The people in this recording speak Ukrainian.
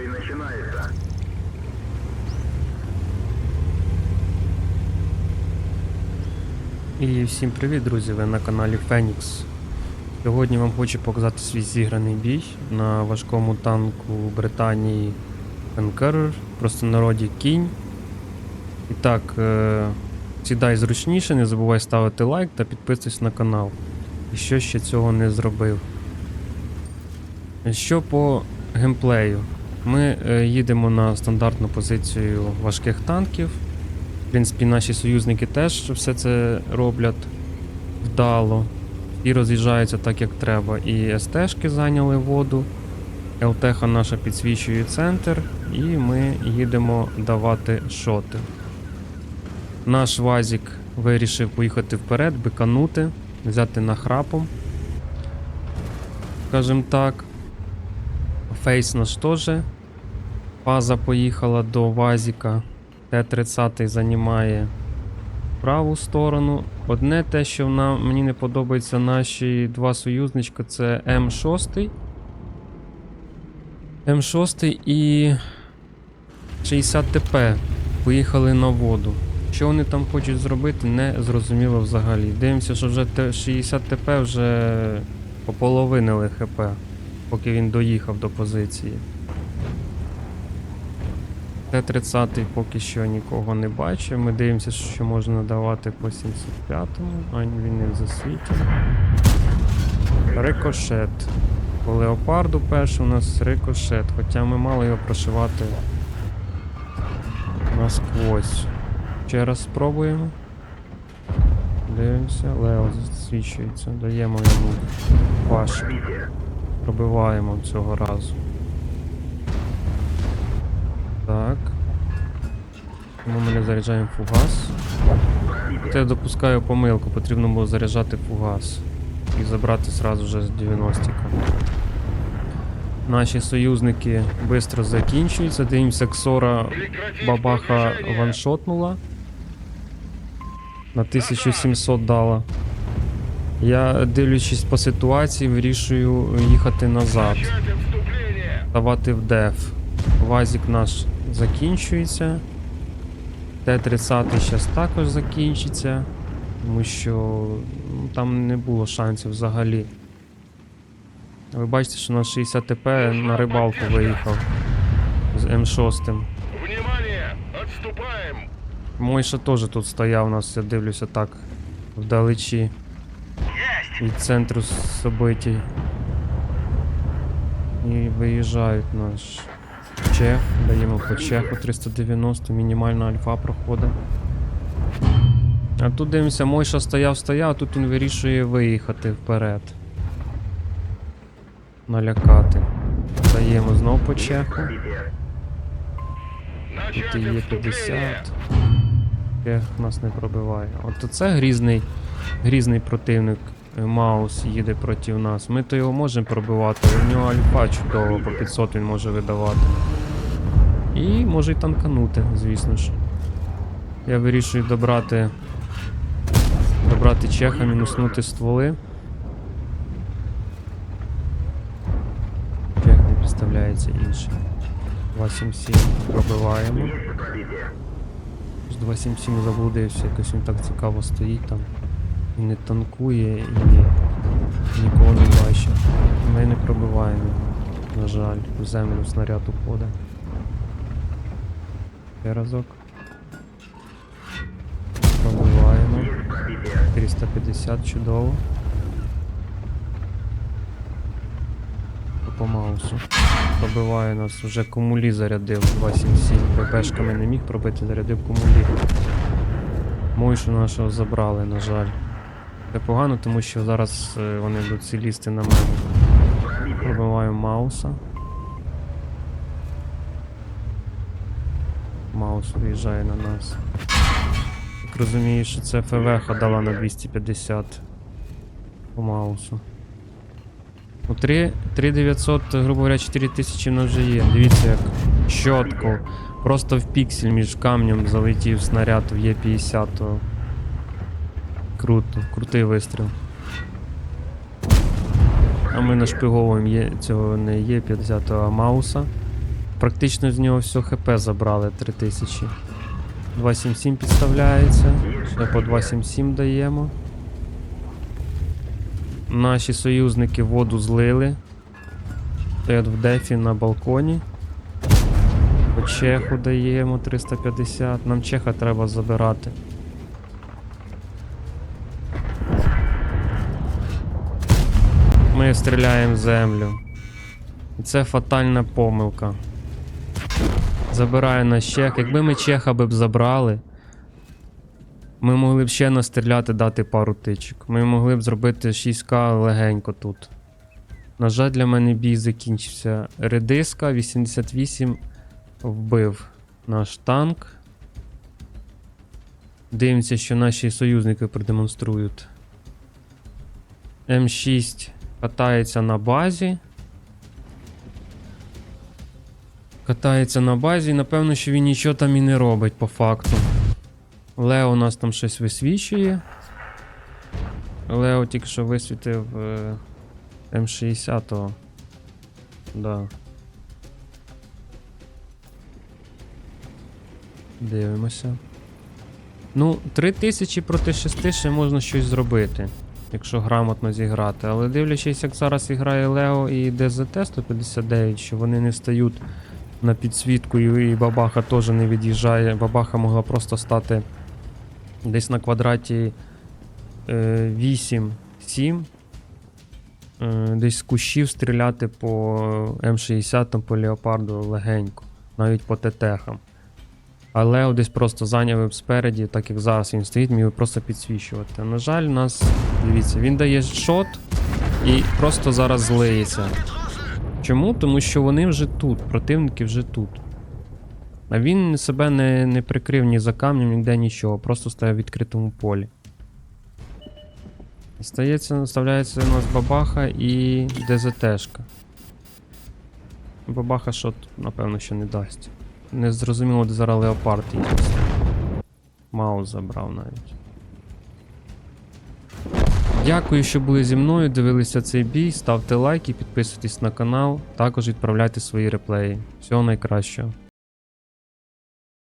Бой начинается. І всім привіт, друзі! Ви на каналі Phoenix. Сьогодні вам хочу показати свій зіграний бій на важкому танку Британії Conqueror, просто народі кінь. І так, е- сідай зручніше, не забувай ставити лайк та підписуйся на канал. І що ще цього не зробив. Що по геймплею? Ми е, їдемо на стандартну позицію важких танків. В принципі, наші союзники теж все це роблять вдало. І роз'їжджаються так, як треба. І СТшки зайняли воду. ЛТХ наша підсвічує центр, і ми їдемо давати шоти. Наш Вазік вирішив поїхати вперед, биканути, взяти нахрапом. Скажем так. Фейс наш теж. Фаза поїхала до Вазіка. Т-30 займає праву сторону. Одне те, що нам, мені не подобається наші два союзничка, це М6. М6 і 60 ТП поїхали на воду. Що вони там хочуть зробити, не зрозуміло взагалі. Дивимося, що вже 60 ТП вже пополовинили ХП, поки він доїхав до позиції. Т-30 поки що нікого не бачив. Ми дивимося, що можна надавати по 75-му, а він не засвітив. Рикошет. По леопарду перший у нас рикошет, хоча ми мали його прошивати насквозь. Ще раз спробуємо. Дивимося, Лео засвічується. Даємо йому ваш. Пробиваємо цього разу. Так. Тому ми не заряджаємо фугас. Це я допускаю помилку, потрібно було заряджати фугас. І забрати сразу же з 90-ка. Наші союзники швидко закінчуються. Дивимося, Ксора бабаха ваншотнула. На 1700 дала. Я, дивлячись по ситуації, вирішую їхати назад, давати в деф. Вазік наш закінчується. Т-30 зараз також закінчиться, тому що ну, там не було шансів взагалі. Ви бачите, що на 60 ТП на рибалку виїхав з М6. Внимание! Мойша теж тут стояв у нас, я дивлюся так, вдалечі від центру событий. І виїжджають наш чех. Даємо по чеху 390, мінімальна альфа проходить. А тут дивимося, Мойша стояв, стояв, а тут він вирішує виїхати вперед. Налякати. Даємо знов по чеху. Тут є 50. Чех нас не пробиває. От це грізний, грізний противник. Е, Маус їде проти нас. Ми то його можемо пробивати, в нього альфа чудово, по 500 він може видавати. І може й танканути, звісно ж. Я вирішую добрати. Добрати чеха, мінуснути стволи. Чех не підставляється інший. 277 пробиваємо. Есть пробитие. З 277 заблудився, якось він так цікаво стоїть там. Не танкує, і нікого не бачить. Ми не пробиваємо його. На жаль, в землю снаряд уходить. Ще разок. Пробиваємо. 350 чудово. По маусу. Пробиває нас вже кумулі зарядив 277. ППшками не міг пробити, зарядив кумулі. Мойшу нашого забрали, на жаль. Це погано, тому що зараз е, вони будуть всі лізти на мене. Пробиваємо Мауса. Маус виїжджає на нас. Так розумію, що це ФВ дала на 250 по Маусу. Ну, 3, 3900, грубо говоря, 4000 в нас вже є. Дивіться, як чітко. Просто в піксель між камнем залетів снаряд в Є50. То Круто, крутий вистріл. А ми нашпиговуємо є, цього не Є50, а Мауса. Практично з нього все ХП забрали 3000. 277 підставляється. Ще по 277 даємо. Наші союзники воду злили. Стоять в дефі на балконі. По чеху даємо 350. Нам чеха треба забирати. Ми стріляємо в землю. І це фатальна помилка. Забирає наш чех. Якби ми чеха б забрали, ми могли б ще настріляти, дати пару тичок. Ми могли б зробити 6К легенько тут. На жаль, для мене бій закінчився. Редиска 88 вбив наш танк. Дивимося, що наші союзники продемонструють. М6 катається на базі. Катається на базі, і напевно, що він нічого там і не робить по факту. Лео у нас там щось висвічує. Лео тільки що висвітив е, М60. Да. Дивимося. Ну, 3000 проти 6 ще можна щось зробити, якщо грамотно зіграти. Але дивлячись, як зараз грає Лео і ДЗТ 159, що вони не стають на підсвітку і бабаха теж не від'їжджає. Бабаха могла просто стати десь на квадраті е, 8-7. Е, десь з кущів стріляти по М60 по Леопарду легенько, навіть по ТТХам. А Лео десь просто зайняв спереді, так як зараз він стоїть, міг просто підсвічувати. На жаль, нас, дивіться, він дає шот і просто зараз злиється. Чому? Тому що вони вже тут, противники вже тут. А він себе не, не прикрив ні за камнем, ніде нічого, просто стояв в відкритому полі. Стається, вставляється у нас бабаха і ДЗТшка. Бабаха шот, напевно, що не дасть. Не зрозуміло, де зараз леопард є. Маус забрав навіть. Дякую, що були зі мною, дивилися цей бій. Ставте лайки, підписуйтесь на канал, також відправляйте свої реплеї. Всього найкращого.